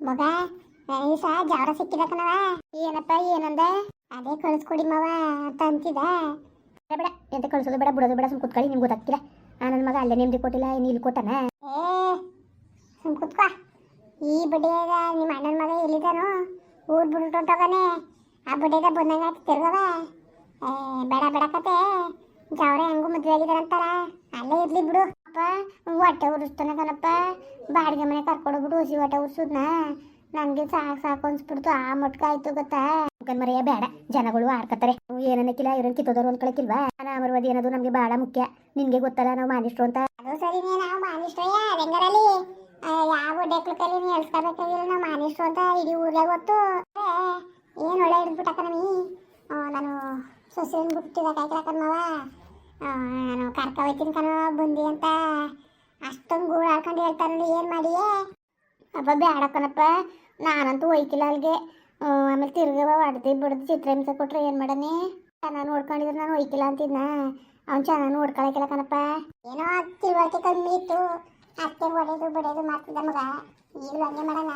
ಮಗ ಈ ಸಹ ಜಾವರ ಸಿಕ್ಕಿದ ಏನಪ್ಪ, ಏನಂದ? ಅದೇ ಕಳಿಸ್ಕೊಡಿ ಮವ, ಅಂತ ಅಂತಿದ. ಬೇಡ ಎಂತ ಕಳಿಸೋದು ಬೇಡ, ಬಿಡೋದು ಬೇಡ, ಸುಮ್ ಕುತ್ಕೊಳ್ಳಿ, ನಿಮ್ಗೆ ಗೊತ್ತಾಗ್ತಿಲ್ಲ. ನನ್ನ ಮಗ ಅಲ್ಲೇ ನಿಮ್ದು ಕೊಟ್ಟಿಲ್ಲ ಏನು ಇಲ್ಲಿ ಕೊಟ್ಟನ? ಏ, ಸುಮ್ ಕುತ್ಕೋ. ಈ ಬಡ್ಡಿಯಾಗ ನಿಮ್ಮ ಅಣ್ಣನ ಮಗ ಎಲ್ಲಿದ್ದಾನೋ? ಊರ್ ಬಿಟ್ಟು ಹೊಂಟೋಗಾನೆ ಆ ಬಡ್ಡಿಯಾಗ ಬಂದಂಗ ತಿರ್ಗವ. ಏ, ಬೇಡ ಬೇಡ ಕತೆ. ಜಾವರ ಹೆಂಗೂ ಮದುವೆ ಆಗಿದಾರಂತಾರ ಅಲ್ಲೇ ಇರ್ಲಿ ಬಿಡು. ಅಪ್ಪ ಹೊಟ್ಟೆ ಉರಿಸ್ತಾನೆ ಕಣಪ್ಪ. ಬಾಡಿಗೆ ಮನೆ ಕರ್ಕೊಂಡೋಗ್ಬಿಟ್ಟು ಹಸಿ ಹೊಟ್ಟೆ ಉರ್ಸುದ್ನ. ನನಗೆ ಸಾಕು ಸಾಕು ಅನ್ಸ್ಬಿಡ್ತು. ಆ ಮಟ್ಕ ಆಯ್ತು ಗೊತ್ತಾ? ಮರೆಯ ಬೇಡ. ಜನಗಳು ಆಡ್ಕತ್ತಾರೆ. ಏನನ್ನಕ್ಕಿಲ್ಲ ಇವ್ರನ್ನ ಕಿತ್ತೋದವ್ರು ಅನ್ಕೊಳಕ್ಕಿಲ್ವಾ ಅನಾಮರವಾದಿ ಅನ್ನೋದು ನಮಗೆ ಬಹಳ ಮುಖ್ಯ. ನಿನ್ಗೆ ಗೊತ್ತಲ್ಲ ನಾವು ಮಾನಿಷ್ಟ್ರು ಅಂತ? ಅದು ಸರಿನೇ ನಾವು ಮಾನಿಷ್ಟ್ರಯ್ಯ ಹೆಂಗರಲ್ಲಿ ಯಾವ ಡೆಕ್ಲಕಲ್ಲಿ ನೀ ಹೇಳ್ಸ್ಕೋಬೇಕಾಗಿಲ್ಲ ನಾವು ಮಾನಿಷ್ಟ್ರು ಅಂತ ಇಡೀ ಊರ್ಲಾಗ ಗೊತ್ತು. ಏನು ಒಳ್ಳೆ ಹಿಡಿದ್ಬಿಟ್ಟಕ್ಕ ನಮಿ? ನಾನು ಸೊಸೆನ್ ಬಿಟ್ಟಿದ್ದ ಕಾಯ್ಕಲಕ್ಕಮ್ಮವ ನಾನು ಕರ್ಕ ಹೋಯ್ತೀನಿ ಕಣೋ, ಬಂದಿ ಅಂತ. ಅಷ್ಟೊಂದು ಗೂಳು ಹಾಕೊಂಡು ಹೇಳ್ತಾರಲ್ಲ ಏನು ಮಾಡಿಯೇ? ಅಪ್ಪ ಬೇಡ ಕಣಪ್ಪ ನಾನಂತೂ ಹೋಯ್ತಿಲ್ಲ ಅಲ್ಲಿಗೆ ಆಮೇಲೆ ತಿರ್ಗವ ಹೊಡ್ದು ಬಿಡ್ದು ಚಿತ್ರಹಿಂಸೆ ಕೊಟ್ರೆ ಏನು ಮಾಡನೆ ಚೆನ್ನಾಗಿ ನೋಡ್ಕೊಂಡಿದ್ರೆ ನಾನು ಹೋಯ್ತಿಲ್ಲ ಅಂತಿದ್ನ? ಅವ್ನು ಚೆನ್ನಾಗಿ ನೋಡ್ಕೊಳಕಿಲ್ಲ ಕಣಪ್ಪ. ಏನೋ ತಿಳುವಳಿಕೆ ಕಮ್ಮಿ ಇತ್ತು. ಅತ್ತೆ ಹೊಡೆದು ಬಿಡೋದು ಮಾಡ್ತಿದ್ದ ಮಗ. ಈಗಲೂ ಹಂಗೆ ಮಾಡೋಣ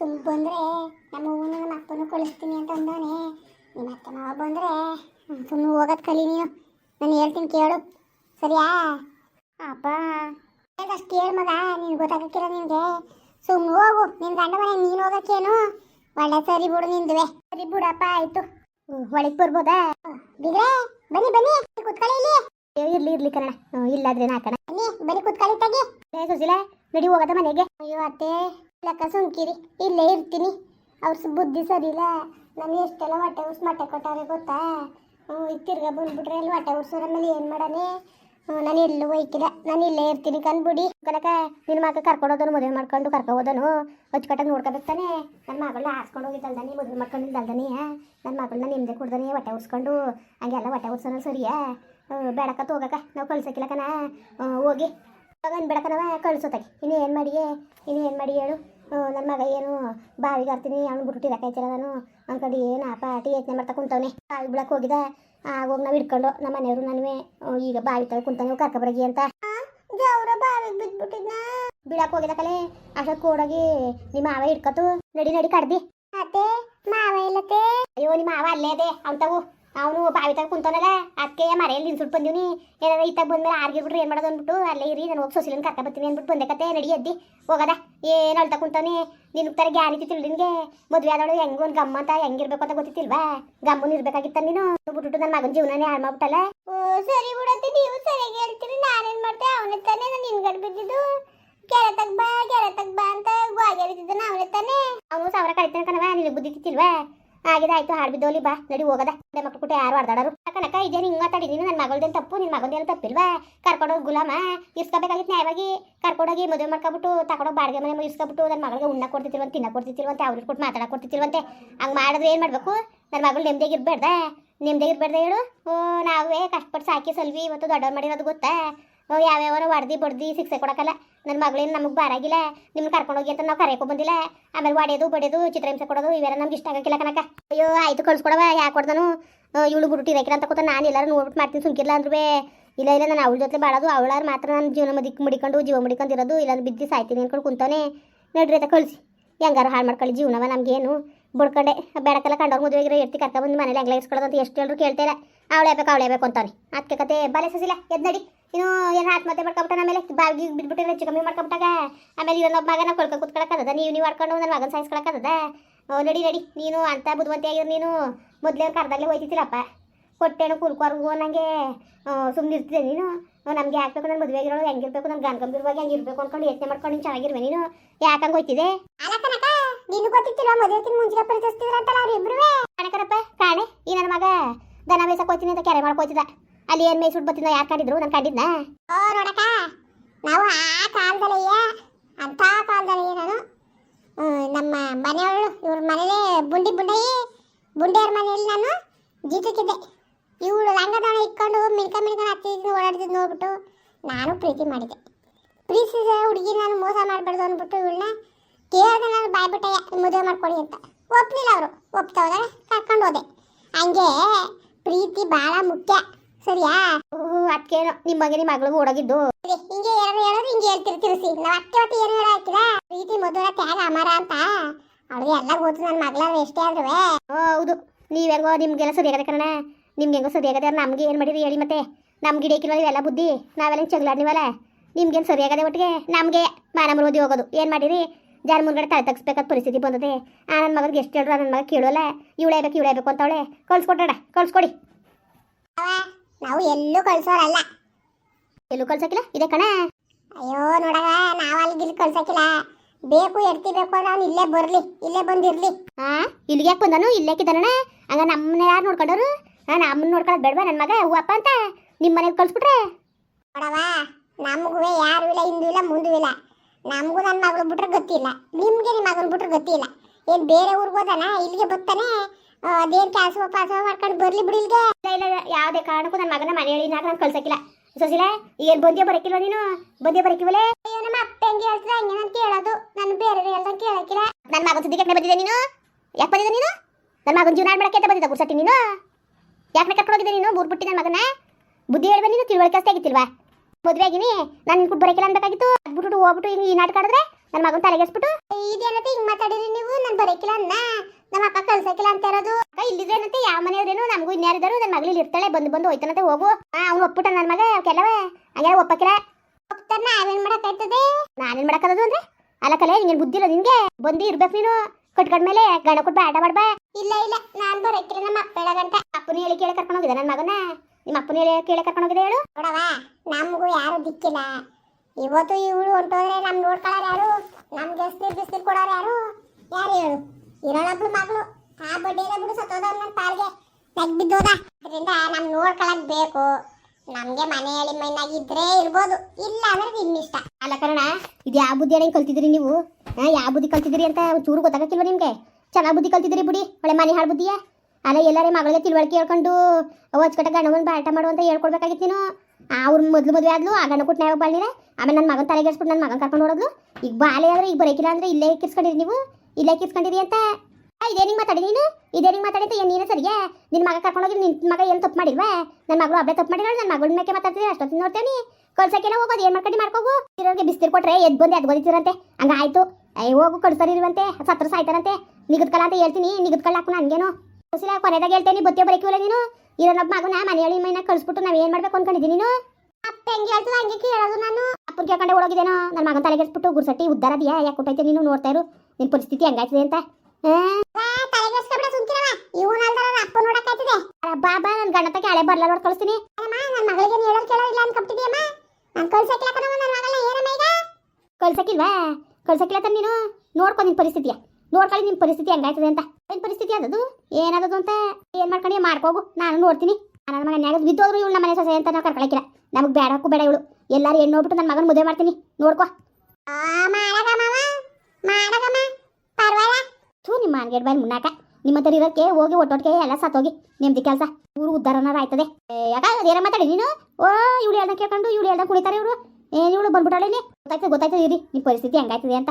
ಸುಮ್ ಬಂದರೆ ನಮ್ಮ ಹೂವನು ನಮ್ಮ ಅಪ್ಪನೂ ಕಳಿಸ್ತೀನಿ ಅಂತ ಅಂದವನೇ. ನಿಮ್ಮ ಅತ್ತೆ ಮಾವ ಬಂದರೆ ಸುಮ್ಮನೆ ಹೋಗೋದು ಕಲಿ ನೀನು ನಾನು ಹೇಳ್ತೀನಿ ಕೇಳು. ಸರಿಯಾ? ಅಪ್ಪ ಅಷ್ಟು ಕೇಳು ಮಗ ನೀನು ಗೊತ್ತಾಗಕ್ಕಿಲ್ಲ ನಿನಗೆ. ಸುಮ್ಮನೆ ಹೋಗು ನಿನ್ನ ಗಂಡ ಮನೆ ನೀನು ಹೋಗಕ್ಕೇನು? ಒಳ್ಳೆ ಸರಿ ಬಿಡು ನಿಂದುವೆ. ಸರಿ ಬಿಡಪ್ಪ, ಆಯ್ತು. ಒಳಗೆ ಬರ್ಬೋದಾ? ಬಿಗ್ರೆ, ಬನ್ನಿ ಬನ್ನಿ. ಕುತ್ಕೊಳ್ಳಿ, ಇಲ್ಲಿ. ಇರ್ಲಿ ಇರ್ಲಿ ಕಣ ಇಲ್ಲಾದ್ರೆ ನಾಕಣ ಬನ್ನಿ ಬನ್ನಿ, ಕುತ್ಕೊಳ್ಳಿ, ತಗಿ. ಏ ನಡಿ, ಹೋಗದ ಮನೆಗೆ. ಅಯ್ಯೋ, ಅತ್ತೆ, ಲೆಕ್ಕ ಸುಮ್ಕಿರಿ. ಇಲ್ಲೇ ಇರ್ತೀನಿ. ಅವ್ರ ಬುದ್ಧಿ ಸರಿ ಇಲ್ಲ ನಾನು ಎಷ್ಟೆಲ್ಲ ಹೊಟ್ಟೆ ಉಸ್ ಮಟ್ಟೆ ಕೊಟ್ಟಾರೆ ಗೊತ್ತಾ? ಹ್ಞೂ ಈಗ ತಿರ್ಗಾ ಬಂದ್ಬಿಟ್ರೆ ಅಲ್ಲಿ ಹೊಟ್ಟೆ ಉರ್ಸೋರ ಮೇಲೆ ಏನು ಮಾಡಾನೆ ನಾನು ಎಲ್ಲೂ ಹೋಯ್ಕಿಲ್ಲ ನಾನು ಇಲ್ಲೇ ಇರ್ತೀನಿ ಕಂದ್ಬಿಡಿ ಕನಕ ನಿನ್ನ ಮಗ ಕರ್ಕೊಂಡೋದನು ಮದುವೆ ಮಾಡ್ಕೊಂಡು ಕರ್ಕೊ ಹೋದನು. ಅಚ್ಚುಕಟ್ಟಾಗಿ ನೋಡ್ಕೋಬೇಕು ತಾನೆ. ನನ್ನ ಮಗಳನ್ನ ಹಾಸ್ಕೊಂಡು ಹೋಗಿದ್ದಲ್ದಾನೆ ಮದುವೆ ಮಾಡ್ಕೊಂಡು ಇಲ್ದಲ್ದಾನೆ ನನ್ನ ಮಗಳನ್ನ ನಿಮ್ದೆ ಕುಡ್ದಾನೆ ಹೊಟ್ಟೆ ಉರ್ಸ್ಕೊಂಡು. ಹಂಗೆಲ್ಲ ಹೊಟ್ಟೆ ಉರ್ಸೋಣ ಸರಿಯಾ? ಬೇಡಕ್ಕ ಹೋಗಕ್ಕ ನಾವು ಕಳ್ಸಕ್ಕಿಲ್ಲ ಹೋಗಿ. ಹೋಗನ್ ಬೇಡಕನವ ಕಳ್ಸೋತಾಗೆ ಇನ್ನು ಏನು ಮಾಡಿಯೇ? ಇನ್ನು ಏನು ಮಾಡಿ ಹೇಳು? ನನ್ನ ಮಗ ಏನು ಬಾವಿಗೆ ಹಾರ್ತೀನಿ ಅವ್ನು ಬಿಟ್ಟು ಕಾಯ್ತಿಲ್ಲ ನಾನು. ಕಡೆ ಏನು ಆ ಪಾಟಿ ಯೋಚನೆ ಮಾಡ್ತಾ ಕುಂತವನೆ ಬಾವಿ ಬಿಡಕ್ಕೆ ಹೋಗಿದ ಆಗೋಗಿ ನಾವು ಹಿಡ್ಕೊಂಡು ನಮ್ಮ ಮನೆಯವರು ನನಗೆ ಈಗ ಬಾವಿ ತಗ ಕುಂತಾನೆ ಕರ್ಕೊಬರಗಿ ಅಂತ. ಜವ್ರ ಬಾವಿಗೆ ಬಿದ್ಬಿಟ್ಟಿದ್ನ? ಬಿಡಕ್ಕೆ ಹೋಗಿದ ಕಲೆ ಅಷ್ಟೊತ್ತು ಕೂಡೋಗಿ ನಿಮ್ಮ ಮಾವ ಹಿಡ್ಕತು. ನಡಿ ನಡಿ ಕಡ್ದಿ. ಅತ್ತೆ ಮಾವ ಇಲ್ಲತ್ತೆ ಅಯ್ಯೋ ನಿಮ್ಮ ಮಾವ ಅಲ್ಲೇ ಅದೇ ಅಂತವು ಅವನು ಬಾವಿ ತಗ ಕುಂತವನಲ್ಲ? ಅದಕ್ಕೆ ಮರೆಯಲ್ಲಿ ನಿನ್ಸುಟ್ಟು ಬಂದಿವ್ನಿ ಏನಾರ ಇತ್ತಾಗ ಬಂದ್ಮೇಲೆ ಆರ್ಗಿಬಿಟ್ರೆ ಏನು ಮಾಡೋದು ಅಂದ್ಬಿಟ್ಟು ಅಲ್ಲೇ ಇರಿ ನಾನು ಹೋಗಿ ಸೊಸಿಲನ್ ಕರ್ಕ ಬರ್ತೀನಿ ಅಂದ್ಬಿಟ್ಟು ಬಂದೆ ಕತೆ ನಡಿ ಎದ್ದಿ ಹೋಗದ. ಏನು ಅಳ್ತಾ ಕುಂತಾನೆ ನಿನ್ ತರ ಗ್ಯಾನ್ ಇತ್ತಿಲ್ಲ ನಿನ್ಗೆ? ಮದ್ವೆ ಆದವಳು ಹೆಂಗ್ ಒಂದು ಗಮ್ಮ ಅಂತ ಹೆಂಗಿರ್ಬೇಕು ಅಂತ ಗೊತ್ತಿತ್ತಿಲ್ವಾ? ಗಮ್ಮನ್ ಇರ್ಬೇಕಾಗಿತ್ತ ನೀನು? ಬಿಟ್ಬಿಟ್ಟು ನನ್ನ ಮಗನ ಜೀವನನೇ ಹಾಳು ಮಾಡ್ಬಿಟ್ಟಲ್ಲ? ಓ ಸರಿ ಬಿಡತ್ತೆ ನೀವು ಸರಿಯಾಗಿ ಹೇಳ್ತೀರಿ ನಾನೇನ್ ಮಾಡ್ತೆ ಅವನ ತಾನೇ ನಾನು ನಿನ್ಗಡ್ ಬಿದ್ದಿದ್ದು. ಕೆರೆ ತಗ್ ಬಾ ಕೆರೆ ತಗ ಬಾ ಅಂತ ಗೋಗೆ ಬಿದ್ದಿದ್ದಾನ ಅವನ ತಾನೇ. ಅವನು ಸಾವಿರ ಕಳಿತಾನೆ ಕಣವ ನಿನಗೆ ಬುದ್ಧಿ ತಿತ್ತಿಲ್ವಾ ಆಗಿದೆ, ಆಯ್ತು. ಹಾಡ್ ಬಿದ್ದೋಲಿ ಬಾ. ನಡಿ, ಹೋಗದ. ಮಕ್ಳು ಕುಟೆ ಯಾರು ಆಡ್ದಾಡರು? ಕನಕ ಇದೇನು ಹಿಂಗೆ ಮಾತಾಡಿ. ನೀನು ನನ್ನ ಮಗಳ್ದೇನು ತಪ್ಪು ನಿನ್ನ ಮಗಂದೇನು ತಪ್ಪಿಲ್ವಾ? ಕರ್ಕೊಂಡೋಗಿ ಗುಲಾಮ. ಇಸ್ಕೋಬೇಕಾಗಿತ್ತು ನ್ಯಾಯವಾಗಿ. ಕರ್ಕೊಂಡೋಗಿ ಮದುವೆ ಮಾಡ್ಕೊಬಿಟ್ಟು ತಗೊಂಡೋಗಿ ಬಾಡಿಗೆ ಮನೆ ಇಸ್ಕೊಬಿಟ್ಟು ನನ್ನ ಮಗಳಿಗೆ ಉಣ್ಣ ಕೊಡ್ತಿರ್ವಂತ ತಿನ್ನ ಕೊಡ್ತಿರ್ವಂತೆ ಅವ್ರಿಗೆ ಕೊಟ್ಟು ಮಾತಾಡ ಕೊಡ್ತಿರ್ವಂತೆ ಹಂಗೆ ಮಾಡಿದ್ರೆ ಏನು ಮಾಡಬೇಕು? ನನ್ನ ಮಗಳು ನೆಮ್ಮದಿಗೆ ಇರ್ಬೇಡ್ದ ಹೇಳು? ಓ, ನಾವೇ ಕಷ್ಟಪಟ್ಟು ಸಾಕಿ ಸಲ್ವಿ ಇವತ್ತು ದೊಡ್ಡವ್ರು ಮಾಡಿರೋದು ಗೊತ್ತಾ? ಯಾವ್ಯಾವ ಹೊಡೆದಿ ಬಡ್ದಿ ಶಿಕ್ಷೆ ಕೊಡೋಕಲ್ಲ. ನನ್ನ ಮಗಳೇನು ನಮಗೆ ಬಾರಾಗಿಲ್ಲ. ನಿಮ್ಗೆ ಕರ್ಕೊಂಡೋಗಿ ಅಂತ ನಾವು ಕರೆಯಕ್ಕೂ ಬಂದಿಲ್ಲ. ಆಮೇಲೆ ಒಡೆಯೋದು ಬಡಿಯೋದು ಚಿತ್ರಹಿಂಸೆ ಕೊಡೋದು ಇವೆಲ್ಲ ನಮ್ಗೆ ಇಷ್ಟ ಆಗಕ್ಕಿಲ್ಲ ಕನಕ ಅಯ್ಯೋ, ಆಯ್ತು ಕಳ್ಸ್ಕೊಡವ ಯಾಕೆ ಕೊಡ್ದನು ಇವಳು ಬಿಟ್ಟು ಇರಕಿಲ್ಲ ಅಂತ ಕೂತ ನಾನು ಎಲ್ಲರೂ ನೋಡ್ಬಿಟ್ಟು ಮಾಡ್ತೀನಿ ಸುಮ್ಕಿರ್ಲ ಅಂದ್ರೆ ಇಲ್ಲ ಇಲ್ಲ, ನಾನು ಅವಳ ಜೊತೆ ಬಾಳೋದು. ಅವಳಾರು ಮಾತ್ರ ನಾನು ಜೀವನ ಮದಿ ಮುಡಿಕೊಂಡು, ಜೀವ ಮುಡಿಕೊಂಡಿರೋದು ಇಲ್ಲಾಂದ್ರೆ ಬಿದ್ದು ಸಾಯ್ತೀನಿ ಅನ್ಕೊಂಡು ಕುಂತಾನೆ ನಡ್ರಿ ಅಂತ ಕಳಿಸಿ. ಹೆಂಗಾರು ಹಾಳು ಮಾಡ್ಕೊಳ್ಳಿ ಜೀವನವ ನಮಗೇನು. ಬಡ್ಕೊಂಡೆ ಬೇಡಕ್ಕೆಲ್ಲ ಕಂಡವ್ರು ಮದುವೆಗಿರೋ ಎತ್ತಿ ಕರ್ಕೊಂಡ್ಬಂದು ಮನೇಲಿ ಹೆಂಗ್ಲ ಇಸ್ಕೊಳ್ಳೋದು ಅಂತ ಎಷ್ಟು ಹೇಳಿದ್ರು ಕೇಳ್ತಾರೆ ಬೇಕು ಅವಳೇ ಬೇಕು ಅಂತಾನೆ ಅದಕ್ಕೆ ಕತೆ ಬಲೆ ಸಸಿಲ್ಲ ಎದ್ ನಡಿ. ಇನ್ನು ಏನೋ ಆತ್ಮಹತ್ಯೆ ಮಾಡ್ಕೊಬಿಟ್ಟ ಆಮೇಲೆ? ಬಾವಿಗೆ ಬಿಟ್ಬಿಟ್ಟಿರೋ ಹೆಚ್ಚು ಕಮ್ಮಿ ಮಾಡ್ಕೊಬಿಟ್ಟಾಗ? ಆಮೇಲೆ ಇವನೊಬ್ಬ ಮಗನ ಕೊಳ್ಕ ಕೂತ್ಕೊಳಕ್ಕದ ನೀವು ನೀವು ಮಾಡ್ಕೊಂಡು ನನ್ನ ಮಗನ ಸಾಯಿಸ್ಕೊಳಕ್ಕದ ನಡಿ ನಡಿ. ನೀನು ಅಂತ ಬುದ್ಧಿವಂತಿ ಆಗಿರೋ ನೀನು ಮೊದಲೇ ಕರ್ದಾಗಲೇ ಹೋಯ್ತಿತ್ತಿಲ್ಲಪ್ಪ ಕೊಟ್ಟೇನು ಕುಲ್ಕೋರ್ಗು ನನಗೆ ಸುಮ್ಮನೆ ಇರ್ತಿದ್ದೆ ನೀನು. ನಮಗೆ ಹಾಕ್ಬೇಕು ನನ್ನ ಮದುವೆ ಆಗಿರೋಳು ಹೆಂಗಿರ್ಬೇಕು ನನ್ನ ಹೆಂಗೆ ಹೆಂಗಿರ್ಬೇಕು ಅನ್ಕೊಂಡು ಯೋಚನೆ ಮಾಡ್ಕೊಂಡು ನೀನು ಚೆನ್ನಾಗಿರ್ವೆ ನೀನು. ಯಾಕಂಗೆ ಹೋಯ್ತಿದೆ ನೀನು ಗೊತ್ತಿತ್ತಿಲ್ಲ ಮದುವೆ ಮುಂಚಿನ ಪರಿಚಯಿಸ್ತಿದ್ರಂತಲ್ಲ ಅವ್ರಿಬ್ರು ಕಣಕರಪ್ಪ ಕಾಣೆ ಈ ನನ್ನ ಮಗ ದನ ಮೇಸ ಹೋಗ್ತೀನಿ ಅಂತ ಕೆರೆ ಮಾಡ್ಕೋತಿದ್ದ ಅಲ್ಲಿ ಏನ್ ಮೇಯ್ಸುಟ್ ಬತ್ತಿನ ಯಾರು ಕಂಡಿದ್ರು? ನಾನು ಕಂಡಿದ್ನ? ಓ ನೋಡಕ ನಾವು ಆ ಕಾಲದಲ್ಲಿ ಅಂಥ ಕಾಲದಲ್ಲಿ ನಾನು ನಮ್ಮ ಮನೆಯವಳು, ಇವ್ರ ಮನೇಲಿ ಬುಂಡಿ ಬುಂಡೈ ಬುಂಡಿಯವ್ರ ಮನೆಯಲ್ಲಿ ನಾನು ಜೀತಕ್ಕಿದ್ದೆ. ಇವಳು ಲಂಗದಾಣ ಇಟ್ಕೊಂಡು ಮಿಣ್ಕ ಮಿಣ್ಕ ಹತ್ತಿದ್ದು ಓಡಾಡ್ತಿದ್ದು ನೋಡ್ಬಿಟ್ಟು ನಾನು ಪ್ರೀತಿ ಮಾಡಿದೆ. ಪ್ರೀತಿಸಿದ ಹುಡುಗಿ ನಾನು ಮೋಸ ಮಾಡಬಾರ್ದು ಅಂದ್ಬಿಟ್ಟು ಇವಳನ್ನ ಕೇಳಿದೆ ನಾನು ಬಾಯ್ಬಿಟ್ಟೆ ಮದುವೆ ಮಾಡ್ಕೊಡಿ ಅಂತ. ಒಪ್ಪಲಿಲ್ಲ ಅವರು. ಒಪ್ತಾ ಕರ್ಕೊಂಡು ಹೋದೆ. ಹಂಗೆ ಪ್ರೀತಿ ಬಹಳ ಮುಖ್ಯ. ಸರಿಯಾ? ಅದಕ್ಕೇನು ನಿಮ್ಮ ಮಗ ನಿಮ್ಮ ಮಗಳು ಓಡೋಗಿದ್ದು. ಹಿಂಗೆ ಹೇಳೋದು ಹೇಳೋದು ಹಿಂಗೆ ಹೇಳ್ತಿರ್ತಿರ್ಸಿ ನಾವು ಅತ್ತೆ ಹೊತ್ತು ಏನು ಹೇಳೋ ಪ್ರೀತಿ ಮಧುರ ತ್ಯಾಗ ಅಮರ ಅಂತ. ಅವ್ರಿಗೆ ಎಲ್ಲ ಗೊತ್ತು ನನ್ನ ಮಗಳ ಎಷ್ಟೇ ಆದ್ರೂ. ಹೌದು. ನೀವ್ ಹೆಂಗೋ ನಿಮ್ಗೆಲ್ಲ ಆಗದ ಕಣ ನಿಮ್ಗೆ ಹೆಂಗೋ ಸರಿಯಾಗದೆ ನಮ್ಗೆ ಏನು ಮಾಡಿರಿ ಹೇಳಿ ಮತ್ತೆ. ನಮ್ಗೆ ಹಿಡಿಯಕ್ಕಿಲ್ಲ ಇವೆಲ್ಲ ಬುದ್ಧಿ. ನಾವೆಲ್ಲ ಜಗಳಾಡ್ನಿವಲ್ಲ ನಿಮ್ಗೇನು ಸರಿಯಾಗದೆ ಒಟ್ಟಿಗೆ ನಮಗೆ ಮಾನ ಓದಿ ಹೋಗೋದು. ಏನು ಮಾಡಿರಿ? ಜಾರ ಮುಂದೆ ತಲೆ ತಗ್ಸ್ಬೇಕಾದ ಪರಿಸ್ಥಿತಿ ಬಂದದೆ. ಆ ನನ್ನ ಮಗನಿಗೆ ಎಷ್ಟು ಹೇಳಿದ್ರು ನನ್ನ ಮಗ ಕೇಳೋಲ್ಲ. ಇವಳೇಬೇಕು ಬೇಕು ಅಂತ ಬೇಕು ಅಂತವಳೆ. ಕಳ್ಸ್ಕೊಟ್ಟಡ ಕಳ್ಸ್ಕೊಡಿ. ನಾವು ಎಲ್ಲೂ ಕಳ್ಸೋರಲ್ಲ. ಎಲ್ಲೂ ಕಳ್ಸಕ್ಕಿಲ್ಲ ಇದೆ ಕಣ. ಅಯ್ಯೋ ನೋಡಗ ನಾವು ಅಲ್ಲಿ ಇಲ್ಲಿ ಕಳ್ಸಕ್ಕಿಲ್ಲ ಬೇಕು ಎಡ್ತಿ ಬೇಕು ಅಂದ್ರೆ ಅವ್ನು ಇಲ್ಲೇ ಬರ್ಲಿ ಇಲ್ಲೇ ಬಂದಿರ್ಲಿ. ಹಾ ಇಲ್ಲಿಗೆ ಯಾಕೆ ಬಂದನು? ಇಲ್ಲೇ ಕಿದಾನ ಹಂಗ ನಮ್ಮನ್ನ ಯಾರು ನೋಡ್ಕೊಂಡವ್ರು? ನಾನು ನಮ್ಮನ್ನ ನೋಡ್ಕೊಳ್ಳೋದು ಬೇಡವಾ ನನ್ನ ಮಗ ಹೂವಪ್ಪ ಅಂತ? ನಿಮ್ಮ ಮನೆಗೆ ಕಳ್ಸ್ಬಿಟ್ರೆ? ನೋಡವ ನಮಗೂ ಯಾರು ಇಲ್ಲ ಹಿಂದೂ ಇಲ್ಲ ಮುಂದೂ ಇಲ್ಲ. ನಮಗೂ ನನ್ನ ಮಗಳು ಬಿಟ್ರೆ ಗೊತ್ತಿಲ್ಲ. ನಿಮಗೆ ನಿಮ್ಮ ಮಗನ ಬಿಟ್ರೆ ಗೊತ್ತಿಲ್ಲ. ಏನ್ ಬೇರೆ ಊರಿಗೆ ಹೋದಾನ? ಇಲ್ಲಿಗೆ ಬರ್ತಾನೆ? ಅದೇನು ಕೆಲಸ ಪಾಸ ಮಾಡ್ಕೊಂಡು ಬರಲಿ ಬಿಡಿ ಇಲ್ಲಿಗೆ. ಇಲ್ಲ ಇಲ್ಲ ಯಾವುದೇ ಕಾರಣಕ್ಕೂ ನನ್ನ ಮಗನ ಮನೆಯಲ್ಲಿ ನಾನು ಕಳ್ಸಕ್ಕಿಲ್ಲ. ಸೊಸಿಲ ಏನ್ ಬಂದೇ ಬರಕಿಲ್ವ ನೀನು? ಬಂದೇ ಬರಕಿವಲೆ? ಅಯ್ಯೋ ನಮ್ಮ ಅಪ್ಪ ಹೆಂಗೆ ಹೇಳ್ತಾರೆ ಹಂಗೆ ನಾನು ಕೇಳೋದು. ನಾನು ಬೇರೆ ಹೇಳ್ದಂಗೆ ಕೇಳಕ್ಕಿಲ್ಲ. ನನ್ನ ಮಗನ ಸುದ್ದಿ ಬಂದಿದೆ ಬಂದಿದ್ದೆ ನೀನು? ಯಾಕೆ ಬಂದಿದೆ ನೀನು? ನನ್ನ ಮಗನ ಜೀವನ ಆಡ್ಬಿಡಕ್ಕೆ ಅಂತ ಬಂದಿದ್ದ ಗುರ್ಸಟ್ಟಿ ನೀನು? ಯಾಕೆ ಕರ್ಕೊಂಡು ಹೋಗಿದ್ದೆ ನೀನು? ಬೂರ್ಬಿಟ್ಟಿ ಬಿಟ್ಟು ನನ್ನ ಮಗನ? ಬುದ್ಧಿ ಹೇಳಿದ್ರೆ ನೀನು? ತಿಳುವಳಿಕೆ ಅಷ್ಟೇ ಆಗಿತ್ತಿಲ್ವಾ? ಮದುವೆ ಆಗಿನಿ ನಾನು ನಿನ್ಕೊಂಡು ಬರಕಿಲ್ಲ ಅನ್ಬೇಕಾಗಿತ್ತು. ಅದ್ಬಿಟ್ಟು ಹೋಗ್ಬಿಟ್ಟು ಹಿಂಗೆ ಈ ನಾಟಕ ಆಡಿದ್ರೆ ನನ್ನ ಮಗನ ತಲೆಗೆಸ್ಬಿಟ್ಟು ಇದೇನತ್ತೆ ಹಿಂಗೆ ಮಾತಾಡಿರಿ ನೀವು? ನಾನು ಬರಕಿಲ್ಲ ಅನ್ನ. ನಮ್ಮ ಅಕ್ಕ ಕಳ್ಸಕಿಲ್ಲ ಅಂತ ಇರೋದು. ಅಕ್ಕ ಇಲ್ಲಿದ್ರೇನಂತೆ ಯಾವ ಮನೆಯವ್ರೇನು? ನಮಗೂ ಇನ್ಯಾರಿದಾರು ನನ್ನ ಮಗಳು ಇರ್ತಾಳೆ ಬಂದು ಬಂದು ಹೋಯ್ತಾನಂತೆ ಹೋಗು. ಅವ್ನು ಒಪ್ಪಿಟ್ಟ ನನ್ನ ಮಗ? ಕೆಲವೇ? ಹಂಗೆಲ್ಲ ಒಪ್ಪಕ್ಕಿಲ್ಲ? ಒಪ್ತಾರ ನಾವೇನ್ ಮಾಡಕ್ಕಾಯ್ತದೆ ನಾನೇನ್ ಮಾಡಕ್ಕದು ಅಂದ್ರೆ ಅಲ್ಲ ಕಲೆ ನಿಂಗೆ ಬುದ್ಧಿ ಇಲ್ಲ ನಿನ್ಗೆ ಬಂದು ಇರ್ಬೇಕು ನೀನು. ಕಟ್ಕೊಂಡ್ಮೇಲೆ ಗಂಡ ಕೊಟ್ಟು ಆಟ ಮಾಡ್ಬಾ. ಇಲ್ಲ ಇಲ್ಲ ನಾನ್ ಬರಕ್ಕಿಲ್ಲ ನಮ್ಮ ಅಪ್ಪ ಹೇಳಗಂಟ ಅಪ್ಪನ ಹೇಳಿ ಕೇಳಿ ಕರ್ಕೊಂಡು ಹೋಗಿದ್ದೆ ನನ್ನ ಮಗನ? ನಿಮ್ಮ ಅಪ್ಪನ ಕೇಳಿ ಕರ್ಕೊಂಡು ಹೋಗಿದೆ ಹೇಳು? ನೋಡವ ನಮಗೂ ಯಾರು ದಿಕ್ಕಿಲ್ಲ. ಇವತ್ತು ಇವಳು ಹೊಂಟೋದ್ರೆ ನಮ್ ನೋಡ್ಕೊಳ್ಳೋರು ಯಾರು? ನಮ್ಗೆ ಎಸ್ನೀರ್ ಬಿಸ್ನೀರ್ ಕೊಡೋರು ಯಾರು? ಯಾರು ಹೇಳು? ಇರೋಳೊಬ್ಳು ಮಗಳು. ಆ ಬಡ್ಡಿಯಲ್ಲ ಬಿಡು ಸತ್ತೋದ ನನ್ನ ಪಾಲ್ಗೆ. ತೆಗ್ ಬಿದ್ದೋದ. ಅದರಿಂದ ನಮ್ ನೋಡ್ಕೊಳಕ್ ಬೇಕು. ನಮ್ಗೆ ಮನೆ ಹೇಳಿ ಮೈನಾಗಿ ಇದ್ರೆ ಇರ್ಬೋದು. ಇಲ್ಲ ಅಂದ್ರೆ ನಿಮ್ಮಿಷ್ಟ ಅಲ್ಲ ಕಾರಣ, ಇದು ಯಾವ ಬುದ್ಧಿ ಹೆಂಗ್ ಕಲ್ತಿದ್ರಿ ನೀವು? ಯಾವ ಬುದ್ಧಿ ಕಲ್ತಿದ್ರಿ ಅಂತ ಚೂರು ಗೊತ್ತಾಗಕ್ಕಿಲ್ವ ನಿಮ್ಗೆ? ಚೆನ್ನಾಗಿ ಬುದ್ಧಿ ಕಲ್ತಿದ್ರಿ ಬಿಡಿ, ಒಳ್ಳೆ ಮನೆ ಹಾಳು ಬುದ್ಧಿಯ. ಅಲ್ಲ, ಎಲ್ಲರೇ ಮಗಳಿಗೆ ತಿಳುವಳಿಕೆ ಹೇಳ್ಕೊಂಡು ಹೊಚ್ಕಟ್ಟ ಗಂಡವನ್ ಬಾಟ ಮಾಡು ಅಂತ ನೀನು. ಅವ್ರ ಮೊದ್ಲು ಮದುವೆ ಆದ್ಲು, ಆ ಗಂಡ ಕೊಟ್ಟು ನಾವು ಬಾಳಿರ ಆಮೇಲೆ ನನ್ನ ಮಗನ ತಲೆಗೆಡ್ಸ್ಬಿಟ್ಟು ನನ್ನ ಮಗನ ಕರ್ಕೊಂಡು ಹೊಡೋದು ಈಗ ಬಾಲೆ ಆದ್ರೆ ಈಗ ಬರೋಕಿಲ್ಲ ಅಂದ್ರೆ ಇಲ್ಲೇ ಕಿಸ್ಕೊಂಡಿರಿ ನೀವು. ಇಲ್ಲೇ ಕಿಸ್ಕೊಂಡಿರಿ ಅಂತ. ಇದೇ ನಿಂಗೆ ಮಾತಾಡಿ ನೀನು? ಇದೇನಿಗೆ ಮಾತಾಡಿ ಅಂತ ಏನು ನೀನೇ ಸರಿಯಾ? ನಿನ್ನ ಮಗ ಕರ್ಕೊಂಡೋಗಿ ನಿನ್ನ ಮಗ ಏನು ತಪ್ಪು ಮಾಡಿಲ್ವಾ? ನನ್ನ ಮಗಳು ಅಬ್ಬೆ ತಪ್ಪು ಮಾಡಿರೋ ನನ್ನ ಮಗಳ ಮೇಲೆ ಮಾತಾಡ್ತೀವಿ ಅಷ್ಟೊತ್ತಿ ನೋಡ್ತೇನೆ ಕಳ್ಸಕ್ಕೆಲ್ಲ ಹೋಗೋದು, ಏನು ಮಾಡ್ಕೊಂಡು ಮಾಡ್ಕೋಗು? ಇರೋರಿಗೆ ಬಿಸ್ತಿರ್ ಕೊಟ್ರೆ ಎದ್ ಬಂದು ಅದು ಬಂದಿದ್ದೀರಂತೆ ಹಂಗಾಯ್ತು. ಅಯ್ಯ ಹೋಗು ಕಳ್ಸರಿರುವಂತೆ ಸತ್ರ ಸಾಯ್ತಾರಂತೆ. ನಿಗದ್ಕಲ್ಲ ಅಂತ ಹೇಳ್ತೀನಿ ನಿಗದ್ಕಲ್ಲ ಹಾಕು ನನಗೇನು. ಹೊಸಿಲ ಕೊನೆದಾಗ ಹೇಳ್ತೇನೆ ಬತ್ತೆ ಬರಕಿಲ್ಲ ನೀನು. ಇರೋನೊಬ್ಬ ಮಗನ ಮನೆಯೊಳಿ ಮೈನ ಕಳಿಸ್ಬಿಟ್ಟು ನಾವು ಏನು ಮಾಡ್ಬೇಕು ಅನ್ಕೊಂಡಿದ್ದೀನಿ ನೀನು? ಅಪ್ಪ ಹೆಂಗೆ ಹೇಳ್ತದ ಹಂಗೆ ಕೇಳೋದು ನಾನು. ಅಪ್ಪನ ಕೇಳ್ಕೊಂಡೆ ಓಡೋಗಿದ್ದೇನೋ ನನ್ನ ಮಗನ ತಲೆಗೆಸ್ಬಿಟ್ಟು ಗುರ್ಸಟ್ಟಿ ಉದ್ದಾರ ದಿಯಾ ಯಾಕೆ ಕೊಟ್ಟೈತೆ ನೀನು ನೋಡ್ತಾ ಇರು. ನಿನ್ ಪರಿಸ್ಥಿತಿ ಹೆಂಗಾಯ್ತದೆ ಅಂತ. ಬಾಬಾ ನನ್ನ ಗಂಡ ತಕ್ಕೆ ಹಳೆ ಬರ್ಲ ನೋಡ್ ಕಳಿಸ್ತೀನಿ. ನನ್ನ ಮಗಳಿಗೆ ಹೇಳೋದು ಕೇಳೋದಿಲ್ಲ ಅನ್ಕೊಬಿಟ್ಟಿದ್ಯಮ್ಮ ನಾನು ಕಳ್ಸಕ್ಕಿಲ್ಲ ಕಣವ ನನ್ನ ಮಗಳ ಏನಮ್ಮ ಈಗ? ಕಳ್ಸಕ್ಕಿಲ್ವಾ? ಕಳ್ಸಕ್ಕಿಲ್ಲ ತಾನೆ ನೀನು. ನೋಡ್ಕೊ ನಿನ್ ಪರಿಸ್ಥಿತಿಯ. ನೋಡ್ಕೊಳ್ಳಿ ನಿನ್ ಪರಿಸ್ಥಿತಿ ಹೆಂಗಾಯ್ತದೆ ಅಂತ. ಏನ್ ಪರಿಸ್ಥಿತಿ ಅದದು ಏನದದು ಅಂತ ಏನ್ ಮಾಡ್ಕೊಂಡು? ಮಾಡ್ಕೋಗು. ನಾನು ನೋಡ್ತೀನಿ. ನನ್ನ ಮಗನ ಬಿದ್ದೋದ್ರು ಇವಳು ನಮ್ಮ ಮನೆ ಸೊಸೆ ಅಂತ ನಾವು ಕರ್ಕೊಳಕಿಲ್ಲ ನಮಗೆ ಬೇಡ ಹಾಕು ಬೇಡ ಇವಳು. ಎಲ್ಲಾರು ಹೆಣ್ಣು ಹೋಗ್ಬಿಟ್ಟು ನನ್ನ ಮಗನ ಮುದ್ದೆ ಮಾಡ್ತೀನಿ. ನೋಡ್ಕೊ. ಥೂ ನಿಮ್ಮ ಮಾನ್ಗೇಡ್ ಬಾಯಿ ಮುನ್ನಾಕ. ನಿಮ್ಮ ಹತ್ರ ಇರೋಕ್ಕೆ ಹೋಗಿ ಒಟ್ಟೊಟ್ಟಿಗೆ ಎಲ್ಲ ಸತ್ತೋಗಿ. ನಿಮ್ದು ಕೆಲಸ. ಊರು ಉದ್ದಾರನಾರ ಆಯ್ತದೆ ಯಾಕ? ಏನ ಮಾತಾಡಿ ನೀನು? ಓ ಇವಳು ಹೇಳ್ದ ಕೇಳ್ಕೊಂಡು ಇವಳು ಹೇಳ್ದ ಕುಡಿತಾರೆ ಇವರು. ಏನು ಇವಳು ಬಂದ್ಬಿಟ್ಟಾಳೆ ಇಲ್ಲಿ? ಗೊತ್ತಾಯ್ತದೆ ಗೊತ್ತಾಯ್ತದೆ ಇರಿ. ನಿಮ್ಮ ಪರಿಸ್ಥಿತಿ ಹೆಂಗಾಯ್ತದೆ ಅಂತ.